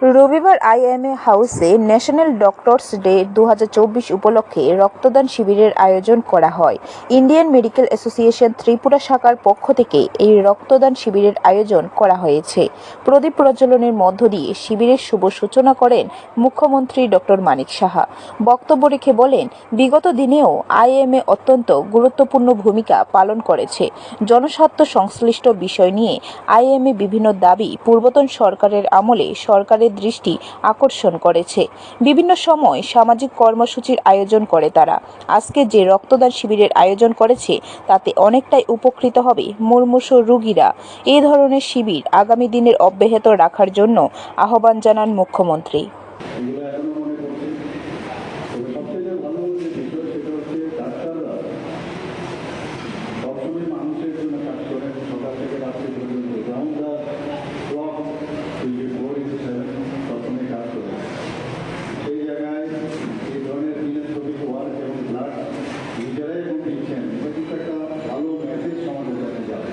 রবিবার আইএমএ হাউসে national doctors day দু হাজার চব্বিশ উপলক্ষে রক্তদান শিবিরের আয়োজন করা হয়। ইন্ডিয়ান মেডিকেল অ্যাসোসিয়েশন ত্রিপুরা শাখার পক্ষ থেকে এই রক্তদান শিবিরের আয়োজন করা হয়েছে। প্রদীপ প্রজ্বলনের মধ্য দিয়ে শিবিরের শুভ সূচনা করেন মুখ্যমন্ত্রী ডক্টর মানিক সাহা। বক্তব্য রেখে বলেন, বিগত দিনেও আইএমএ অত্যন্ত গুরুত্বপূর্ণ ভূমিকা পালন করেছে। জনস্বার্থ সংশ্লিষ্ট বিষয় নিয়ে আইএমএ বিভিন্ন দাবি পূর্বতন সরকারের আমলে সরকারের দৃষ্টি আকর্ষণ করেছে। বিভিন্ন সময় সামাজিক কর্মসূচির আয়োজন করে তারা। আজকে যে রক্তদান শিবিরের আয়োজন করেছে, তাতে অনেকটাই উপকৃত হবে মুমূর্ষু রোগীরা। এ ধরনের শিবির আগামী দিনের অব্যাহত রাখার জন্য আহ্বান জানান মুখ্যমন্ত্রী এগুলো এখনও মনে করছি তবে সবচেয়ে ভালো যে বিষয় সেটা হচ্ছে ডাক্তাররা সবসময় মানুষের জন্য কাজ করেন সকাল থেকে রাত্রি পর্যন্ত round the clock twenty four into seven সবসময় কাজ করেন সেই জায়গায় এই ধরনের ফিলান্থ্রপিক ওয়ার্ক এবং ব্লাড নিজেরাই এবং দিচ্ছেন এটা কিন্তু একটা ভালো মেসেজ সমাজের কাছে যাবে